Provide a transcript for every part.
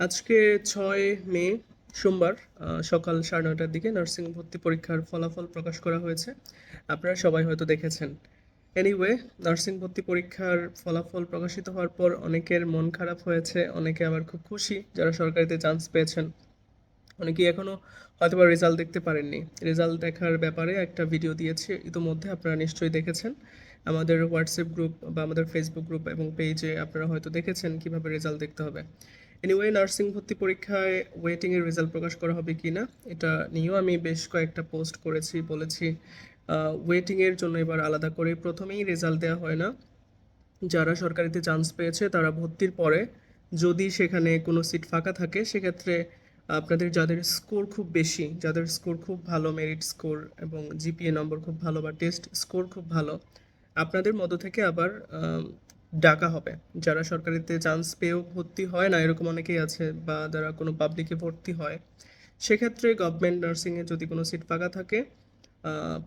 আজকে ছয় মে, সোমবার সকাল সাড়ে নটার দিকে নার্সিং ভর্তি পরীক্ষার ফলাফল প্রকাশ করা হয়েছে। আপনারা সবাই হয়তো দেখেছেন। এনিওয়ে নার্সিং ভর্তি পরীক্ষার ফলাফল প্রকাশিত হওয়ার পর অনেকের মন খারাপ হয়েছে, অনেকে আবার খুব খুশি যারা সরকারিতে চান্স পেয়েছেন। অনেকেই এখনও হয়তো বা রেজাল্ট দেখতে পারেননি। রেজাল্ট দেখার ব্যাপারে একটা ভিডিও দিয়েছি, ইতোমধ্যে আপনারা নিশ্চয়ই দেখেছেন। আমাদের হোয়াটসঅ্যাপ গ্রুপ বা আমাদের ফেসবুক গ্রুপ এবং পেজে আপনারা হয়তো দেখেছেন কীভাবে রেজাল্ট দেখতে হবে। এনিওয়ে নার্সিং ভর্তি পরীক্ষায় ওয়েটিংয়ের রেজাল্ট প্রকাশ করা হবে কি না এটা নিয়েও আমি বেশ কয়েকটা পোস্ট করেছি, বলেছি। ওয়েটিংয়ের জন্য এবার আলাদা করে প্রথমেই রেজাল্ট দেওয়া হয় না। যারা সরকারিতে চান্স পেয়েছে, তারা ভর্তির পরে যদি সেখানে কোনো সিট ফাঁকা থাকে, সেক্ষেত্রে আপনাদের যাদের স্কোর খুব বেশি, যাদের স্কোর খুব ভালো মেরিট স্কোর এবং জিপিএ নম্বর খুব ভালো বা টেস্ট স্কোর খুব ভালো, আপনাদের মধ্য থেকে আবার ডাকা হবে। যারা সরকারিতে চান্স পেয়েও ভর্তি হয় না, এরকম অনেকেই আছে বা যারা কোনো পাবলিকে ভর্তি হয়, সেক্ষেত্রে গভর্নমেন্ট নার্সিংয়ে যদি কোনো সিট ফাঁকা থাকে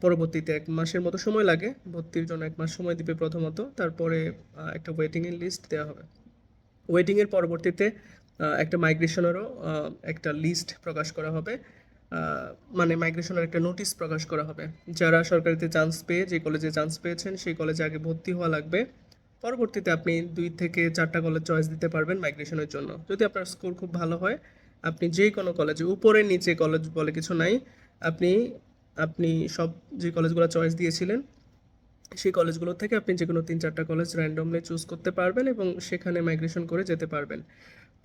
পরবর্তীতে এক মাসের মতো সময় লাগে, ভর্তির জন্য এক মাস সময় দিবে প্রথমত, তারপরে একটা ওয়েটিংয়ের লিস্ট দেওয়া হবে। ওয়েটিংয়ের পরবর্তীতে একটা মাইগ্রেশনেরও একটা লিস্ট প্রকাশ করা হবে মানে মাইগ্রেশনের একটা নোটিশ প্রকাশ করা হবে। যারা সরকারিতে চান্স পেয়ে, যে কলেজে চান্স পেয়েছেন, সেই কলেজে আগে ভর্তি হওয়া লাগবে। পরবর্তীতে আপনি দুই থেকে চারটা কলেজ চয়েস দিতে পারবেন মাইগ্রেশনের জন্য। যদি আপনার স্কোর খুব ভালো হয়, আপনি যে কোনো কলেজে উপরে নিচে কলেজ বলে কিছু নাই, আপনি আপনি সব যে কলেজগুলো চয়েস দিয়েছিলেন, সেই কলেজগুলো থেকে আপনি যে কোনো তিন চারটা কলেজ র্যান্ডমলি চুজ করতে পারবেন এবং সেখানে মাইগ্রেশন করে যেতে পারবেন।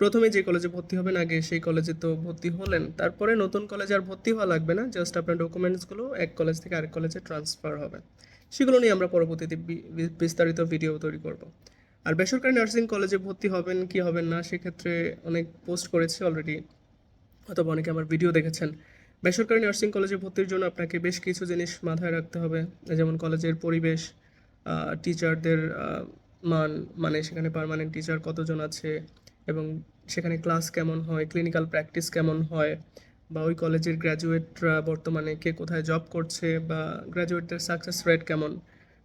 প্রথমে যে কলেজে ভর্তি হবেন আগে সেই কলেজে তো ভর্তি হলেন, তারপরে নতুন কলেজে আর ভর্তি হওয়া লাগবে না জাস্ট আপনার ডকুমেন্টসগুলো এক কলেজ থেকে আরেক কলেজে ট্রান্সফার হবে। সেগুলো নিয়ে আমরা পরবর্তীতে বিস্তারিত ভিডিও তৈরি করব। আর বেসরকারি নার্সিং কলেজে ভর্তি হবেন, কি হবেন না, সেক্ষেত্রে অনেক পোস্ট করেছি অলরেডি অথবা অনেকে আমার ভিডিও দেখেছেন। বেসরকারি নার্সিং কলেজে ভর্তির জন্য আপনাকে বেশ কিছু জিনিস মাথায় রাখতে হবে। যেমন কলেজের পরিবেশ টিচারদের মান মানে সেখানে পার্মানেন্ট টিচার কতজন আছে, এবং সেখানে ক্লাস কেমন হয় ক্লিনিক্যাল প্র্যাকটিস কেমন হয় বা ওই কলেজের গ্র্যাজুয়েটরা বর্তমানে কে কোথায় জব করছে বা গ্র্যাজুয়েটদের সাকসেস রেট কেমন?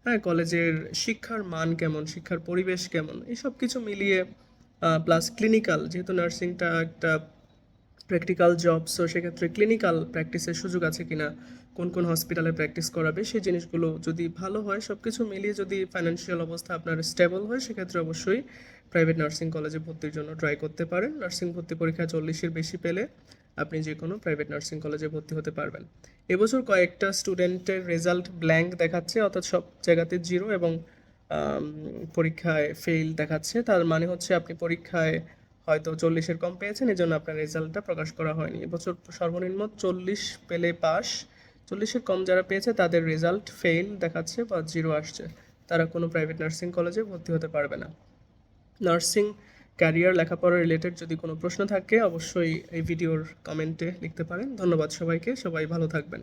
হ্যাঁ কলেজের শিক্ষার মান কেমন? শিক্ষার পরিবেশ কেমন? এসব কিছু মিলিয়ে প্লাস ক্লিনিক্যাল যেহেতু নার্সিংটা একটা প্র্যাকটিক্যাল জব সো সেক্ষেত্রে ক্লিনিক্যাল প্র্যাকটিসের সুযোগ আছে কিনা, কোন কোন হসপিটালে প্র্যাকটিস করাবে, সেই জিনিসগুলো যদি ভালো হয় সব কিছু মিলিয়ে যদি ফাইন্যান্সিয়াল অবস্থা আপনার স্টেবল হয়, সেক্ষেত্রে অবশ্যই প্রাইভেট নার্সিং কলেজে ভর্তির জন্য ট্রাই করতে পারেন। নার্সিং ভর্তি পরীক্ষা চল্লিশের বেশি পেলে আপনি যে কোনো প্রাইভেট নার্সিং কলেজে ভর্তি হতে পারবেন। এবছর কয়েকটা স্টুডেন্টের রেজাল্ট ব্ল্যাঙ্ক দেখাচ্ছে, অর্থাৎ সব জায়গাতে জিরো এবং পরীক্ষায় ফেল দেখাচ্ছে। তার মানে হচ্ছে আপনি পরীক্ষায় হয়তো চল্লিশের কম পেয়েছেন এই জন্য আপনার রেজাল্টটা প্রকাশ করা হয়নি। এবছর সর্বনিম্ন চল্লিশ পেলে পাস চল্লিশের কম যারা পেয়েছে, তাদের রেজাল্ট ফেল দেখাচ্ছে বা জিরো আসছে। তারা কোনো প্রাইভেট নার্সিং কলেজে ভর্তি হতে পারবে না। নার্সিং ক্যারিয়ার, লেখাপড়া রিলেটেড যদি কোনো প্রশ্ন থাকে, অবশ্যই এই ভিডিওর কমেন্টে লিখতে পারেন। ধন্যবাদ সবাইকে। সবাই ভালো থাকবেন।